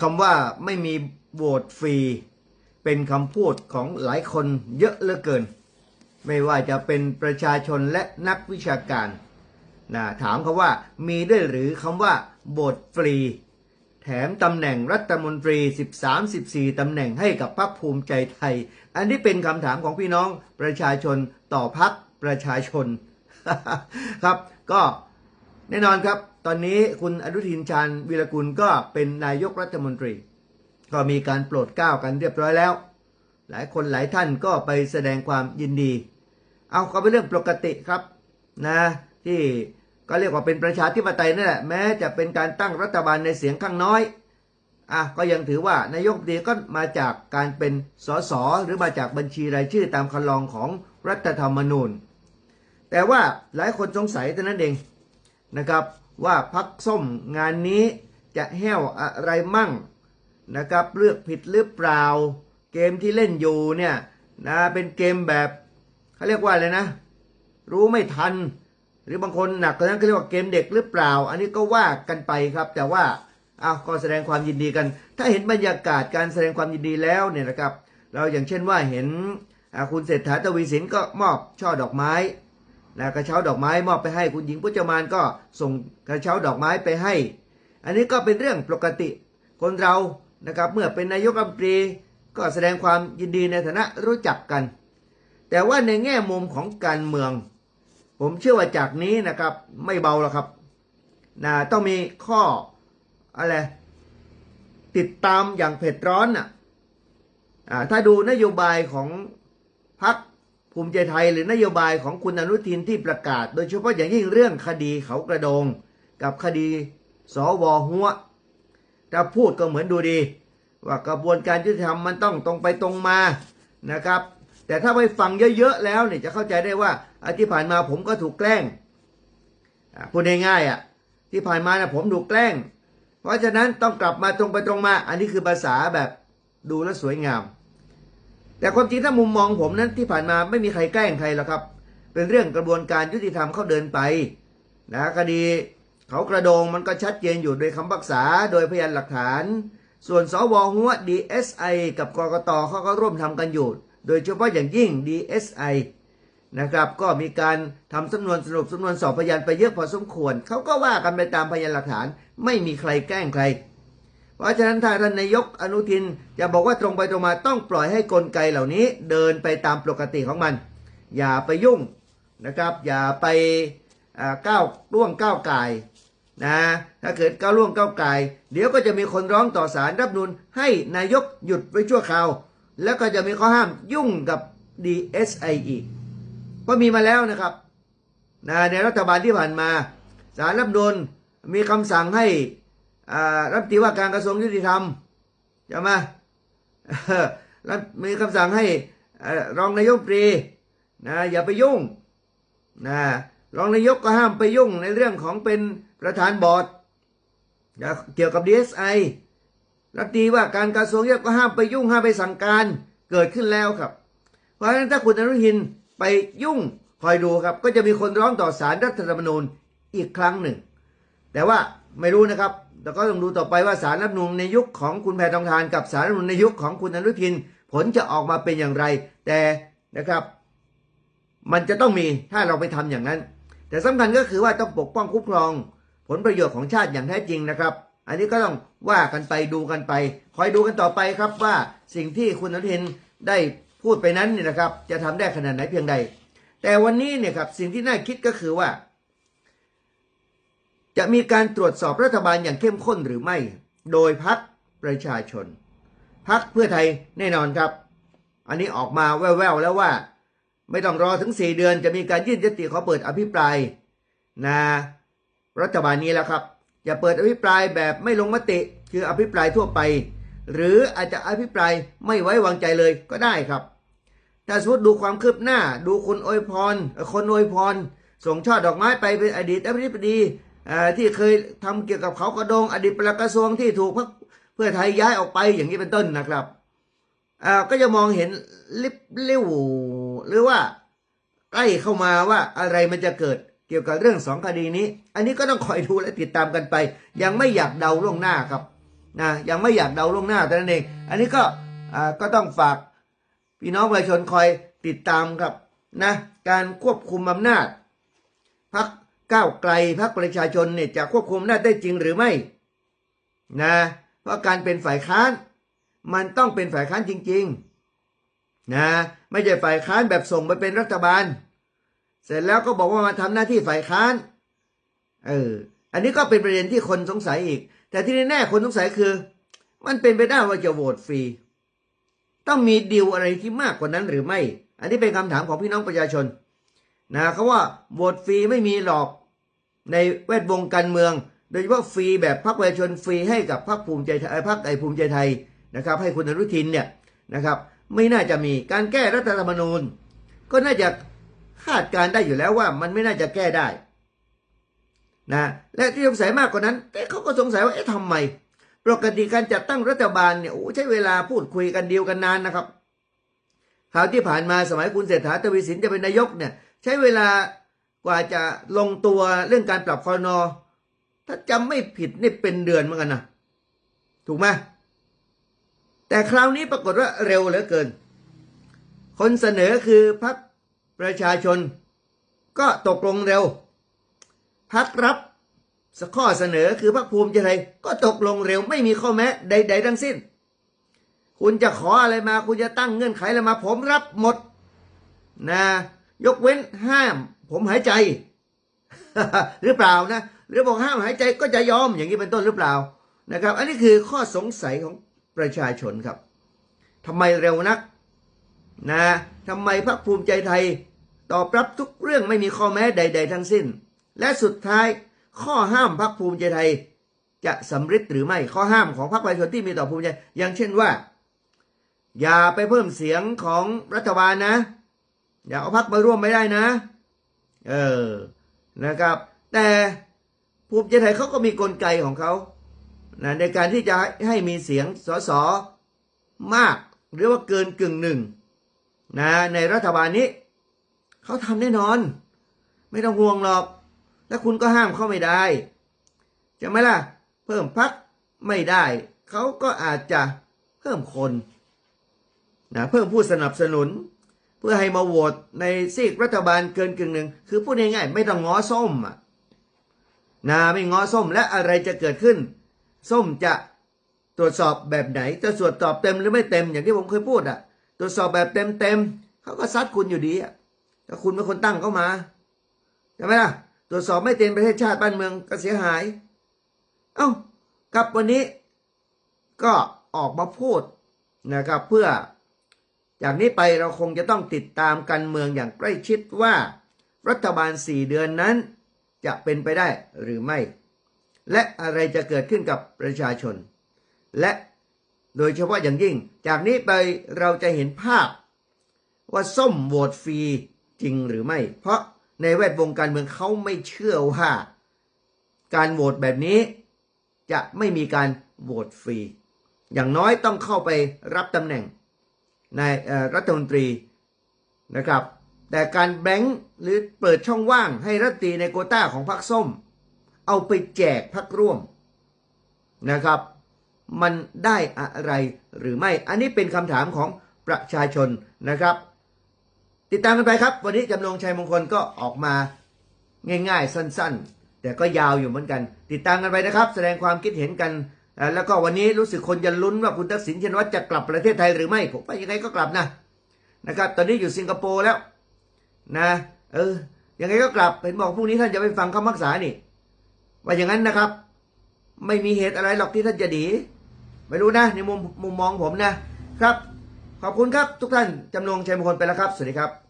คำว่าไม่มีโหวตฟรี เป็นคำพูดของหลายคนเยอะเหลือเกิน ไม่ว่าจะเป็นประชาชนและนักวิชาการนะถามเขาว่ามีด้วยหรือคำว่าโหวตฟรี แถมตำแหน่งรัฐมนตรี 13-14 ตำแหน่งให้กับพรรคภูมิใจไทย อันนี้เป็นคำถามของพี่น้องประชาชนต่อพรรคประชาชนครับ ก็แน่นอนครับ ตอนนี้คุณอนุทินชาญวีรกุลก็เป็นนายกรัฐมนตรี ก็มีการโปรดเกล้ากันเรียบร้อยแล้ว หลายคนหลายท่านก็ไปแสดงความยินดี เอาก็เป็นเรื่องปกติครับนะที่ก็เรียกว่าเป็นประชาธิปไตยนั่นแหละแม้จะเป็นการตั้งรัฐบาลในเสียงข้างน้อยอะก็ยังถือว่านายกดีก็มาจากการเป็นสสหรือมาจากบัญชีรายชื่อตามคันลองของรัฐธรรมนูญ แต่ว่าหลายคนสงสัยเท่นั้นเองนะครับ ว่าพักส้มงานนี้จะแห้วอะไรมั่งนะครับเลือกผิดหรือเปล่า เกมที่เล่นอยู่เนี่ยนะเป็นเกมแบบเขาเรียกว่าอะไรนะ รู้ไม่ทัน หรือบางคนหนักกว่านั้นเขาเรียกว่าเกมเด็กหรือเปล่า อันนี้ก็ว่ากันไปครับ แต่ว่าอ้าวก็แสดงความยินดีกัน ถ้าเห็นบรรยากาศการแสดงความยินดีแล้วเนี่ยนะครับ เราอย่างเช่นว่าเห็นคุณเศรษฐาทวีสินก็มอบช่อดอกไม้ นะกระเช้าดอกไม้มอบไปให้คุณหญิงพุจมานก็ส่งกระเช้าดอกไม้ไปให้ อันนี้ก็เป็นเรื่องปกติคนเรานะครับเมื่อเป็นนายกรัฐมนตรีก็แสดงความยินดีในฐานะรู้จักกัน แต่ว่าในแง่มุมของการเมือง ผมเชื่อว่าจากนี้นะครับไม่เบาแล้วครับนะต้องมีข้ออะไรติดตามอย่างเผ็ดร้อนน่ะอ่าถ้าดูนโยบายของพรรค ภูมิใจไทยหรือนโยบายของคุณอนุทินที่ประกาศ โดยเฉพาะอย่างยิ่งเรื่องคดีเขากระโดง กับคดีสวหัวถ้าพูดก็เหมือนดูดี ว่ากระบวนการยุติธรรมมันต้องตรงไปตรงมานะครับ แต่ถ้าไปฟังเยอะๆแล้วเนี่ยจะเข้าใจได้ว่าอที่ผ่านมาผมก็ถูกแกล้งพูดง่ายๆอะที่ผ่านมานะผมถูกแกล้ง เพราะฉะนั้นต้องกลับมาตรงไปตรงมา อันนี้คือภาษาแบบดูแลสวยงาม แต่ความจริงถ้ามุมมองผมนั้นที่ผ่านมาไม่มีใครแกล้งใครหรอกครับ เป็นเรื่องกระบวนการยุติธรรมเขาเดินไปนะคดีเขากระโดงมันก็ชัดเจนอยู่โดยคำพักษาโดยพยานหลักฐาน ส่วนสวหัว DSI กับกกตเขาก็ร่วมทำกันอยู่ โดยเฉพาะอย่างยิ่ง DSI นะครับก็มีการทำสำนวนสรุปสำนวนสอบพยานไปเยอะพอสมควรเขาก็ว่ากันไปตามพยานหลักฐาน ไม่มีใครแกล้งใคร ราะฉะนั้นถ้าท่านนายกอนุทินจะบอกว่าตรงไปตรงมาต้องปล่อยให้กลไกเหล่านี้เดินไปตามปกติของมัน อย่าไปยุ่งนะครับ อย่าไปก้าวล่วงก้าวไก่นะถ้าเกิดก้าวล่วงก้าวไก่เดี๋ยวก็จะมีคนร้องต่อศาลรับนูนให้นายกหยุดไว้ชั่วคราว แล้วก็จะมีข้อห้ามยุ่งกับ DSI อีกก็มีมาแล้วนะครับนะในรัฐบาลที่ผ่านมาสารรัฐธรรมนูลมีคำสั่งให้ รัฐมนตรีว่าการกระทรวงยุติธรรมใช่ไหมรัฐมีคำสั่งให้รองนายกรัฐมนตรีนะอย่าไปยุ่งนะรองนายกก็ห้ามไปยุ่งในเรื่องของเป็นประธานบอร์ดเกี่ยวกับ DSI รัฐตีว่าการกระทรวงยุติธรรมก็ห้ามไปยุ่งห้ามไปสั่งการเกิดขึ้นแล้วครับ เพราะฉะนั้นถ้าคุณอนุทินไปยุ่งคอยดูครับ ก็จะมีคนร้องต่อศาลรัฐธรรมนูญอีกครั้งหนึ่ง แต่ว่า ไม่รู้นะครับแต่ก็ต้องดูต่อไปว่าสารรัฐนูญในยุคของคุณแพทองทานกับสารรัฐนูญในยุคของคุณอนุทิน ผลจะออกมาเป็นอย่างไร แต่นะครับ มันจะต้องมีถ้าเราไปทำอย่างนั้น แต่สำคัญก็คือว่าต้องปกป้องคุ้มครอง ผลประโยชน์ของชาติอย่างแท้จริงนะครับ อันนี้ก็ต้องว่ากันไปดูกันไป คอยดูกันต่อไปครับว่าสิ่งที่คุณอนุทินได้พูดไปนั้นเนี่ยนะครับ จะทำได้ขนาดไหนเพียงใด แต่วันนี้เนี่ยครับสิ่งที่น่าคิดก็คือว่า จะมีการตรวจสอบรัฐบาลอย่างเข้มข้นหรือไม่ โดยพักประชาชน พักเพื่อไทยแน่นอนครับ อันนี้ออกมาแว่วๆแล้วว่า ไม่ต้องรอถึง 4 เดือนจะมีการยื่นยติขอเปิดอภิปรายนะรัฐบาลนี้แล้วครับจะเปิดอภิปรายแบบไม่ลงมติคืออภิปรายทั่วไป หรืออาจจะอภิปรายไม่ไว้วางใจเลยก็ได้ครับ ถ้าสมมติดูความคืบหน้า ดูคนอวยพรคนอวยพร ส่งช่อดอกไม้ไปเป็นอดีตอธิบดี ที่เคยทำเกี่ยวกับเขากระโดงอดีตปลัดกระทรวงที่ถูกพรรคเพื่อไทยย้ายออกไปอย่างนี้เป็นต้นนะครับก็จะมองเห็นลิบเลี้ยวหรือว่าใกล้เข้ามาว่าอะไรมันจะเกิดเกี่ยวกับเรื่องสองคดีนี้ อันนี้ก็ต้องคอยดูและติดตามกันไป ยังไม่อยากเดาล่วงหน้าครับนะยังไม่อยากเดาล่วงหน้าแต่นั้นเอง อันนี้ก็ก็ต้องฝากพี่น้องประชาชนคอยติดตามครับนะการควบคุมอำนาจพัก ก้าวไกลพักประชาชนเนี่ยจะควบคุมอำนาจได้จริงหรือไม่นะเพราะการเป็นฝ่ายค้าน มันต้องเป็นฝ่ายค้านจริงๆนะไม่ใช่ฝ่ายค้านแบบส่งไปเป็นรัฐบาล เสร็จแล้วก็บอกว่ามาทำหน้าที่ฝ่ายค้านเอออันนี้ก็เป็นประเด็นที่คนสงสัยอีก แต่ที่แน่ๆคนสงสัยคือ มันเป็นไปได้ว่าจะโหวตฟรี ต้องมีดีลอะไรที่มากกว่านั้นหรือไม่ อันนี้เป็นคำถามของพี่น้องประชาชนนะเขาว่าโหวตฟรีไม่มีหรอก ในแวดวงการเมือง โดยเฉพาะฟรีแบบพรรคประชาชนฟรีให้กับพรรคภูมิใจไทยพรรคไอภูมิใจไทยนะครับ ให้คุณอนุทินเนี่ยนะครับ ไม่น่าจะมีการแก้รัฐธรรมนูญ ก็น่าจะคาดการได้อยู่แล้วว่ามันไม่น่าจะแก้ได้นะและที่สงสัยมากกว่านั้นแต่เขาก็สงสัยว่าเอ๊ะทำไมปกติการจัดตั้งรัฐบาลเนี่ยโอ้ใช้เวลาพูดคุยกันเดีลกันนานนะครับคราวที่ผ่านมาสมัยคุณเศรษฐาทวีสินจะเป็นนายกเนี่ย ใช้เวลา กว่าจะลงตัวเรื่องการปรับคอนอถ้าจำไม่ผิดนี่เป็นเดือนเหมือนกันนะถูกไหมแต่คราวนี้ปรากฏว่าเร็วเหลือเกิน คนเสนอคือพรรคประชาชน ก็ตกลงเร็วพรรครับข้อเสนอคือพรรคภูมิใจไทยก็ตกลงเร็วไม่มีข้อแม้ใด ๆ ทั้งสิ้น คุณจะขออะไรมา คุณจะตั้งเงื่อนไขอะไรมาผมรับหมดนะยกเว้นห้าม ผมหายใจ หรือเปล่านะ หรือบอกห้ามหายใจก็จะยอมอย่างนี้เป็นต้นหรือเปล่านะครับ อันนี้คือข้อสงสัยของประชาชนครับทำไมเร็วนักนะทำไมพรรคภูมิใจไทย ตอบรับทุกเรื่องไม่มีข้อแม้ใด ๆ ทั้งสิ้น และสุดท้ายข้อห้ามพรรคภูมิใจไทย จะสำเร็จหรือไม่ข้อห้ามของพรรคประชาชนที่มีต่อภูมิใจอย่างเช่นว่า อย่าไปเพิ่มเสียงของรัฐบาลนะ อย่าเอาพรรคมาร่วมไม่ได้นะ เออนะครับ แต่ภูมิใจไทยเขาก็มีกลไกของเขานะในการที่จะให้มีเสียงสสมาก หรือว่าเกินกึ่งหนึ่งนะในรัฐบาลนี้เขาทำแน่นอน ไม่ต้องห่วงหรอกแล้วคุณก็ห้ามเขาไม่ได้ใช่ไหมล่ะ เพิ่มพักไม่ได้ เขาก็อาจจะเพิ่มคนนะเพิ่มผู้สนับสนุน พื่อให้มาโหวตในซีกรัฐบาลเกินกึ่งหนึ่ง คือพูดง่ายๆไม่ต้องง้อส้มอะนะไม่ง้อส้มและอะไรจะเกิดขึ้น ส้มจะตรวจสอบแบบไหน จะตรวจสอบเต็มหรือไม่เต็มอย่างที่ผมเคยพูดอะ ตรวจสอบแบบเต็มเต็มๆเขาก็ซัดคุณอยู่ดีอะถ้าคุณเป็นคนตั้งเข้ามาใช่ไหมล่ะ ตรวจสอบไม่เต็มประเทศชาติบ้านเมืองก็เสียหาย เอ้ากับวันนี้ ก็ออกมาพูดนะครับเพื่อ จากนี้ไปเราคงจะต้องติดตามการเมืองอย่างใกล้ชิดว่า รัฐบาลสี่เดือนนั้นจะเป็นไปได้หรือไม่ และอะไรจะเกิดขึ้นกับประชาชน และโดยเฉพาะอย่างยิ่ง จากนี้ไปเราจะเห็นภาพ ว่าส้มโหวตฟรีจริงหรือไม่ เพราะในแวดวงการเมืองเขาไม่เชื่อว่า การโหวตแบบนี้ จะไม่มีการโหวตฟรี อย่างน้อยต้องเข้าไปรับตำแหน่ง ในรัฐมนตรีนะครับ แต่การแบงค์หรือเปิดช่องว่างให้รัฐตีในโควต้าของพรรคส้ม เอาไปแจกพรรคร่วมนะครับ มันได้อะไรหรือไม่ อันนี้เป็นคำถามของประชาชนนะครับ ติดตามกันไปครับ วันนี้จำนงชัยมงคลก็ออกมาง่ายๆ สั้นๆ แต่ก็ยาวอยู่เหมือนกัน ติดตามกันไปนะครับ แสดงความคิดเห็นกัน แล้วก็วันนี้รู้สึกคนจะลุ้นว่าคุณทักษิณชินวัตรจะกลับประเทศไทยหรือไม่ ผมว่ายังไงก็กลับนะนะครับ ตอนนี้อยู่สิงคโปร์แล้วนะเออยังไงก็กลับเห็นบอกพรุ่งนี้ท่านจะไปฟังคำพักษานี่ ว่าอย่างนั้นนะครับ ไม่มีเหตุอะไรหรอกที่ท่านจะดีไม่รู้นะในมุมมุมมองผมนะครับ ขอบคุณครับทุกท่านจำนงชัยมงคลไปแล้วครับ สวัสดีครับ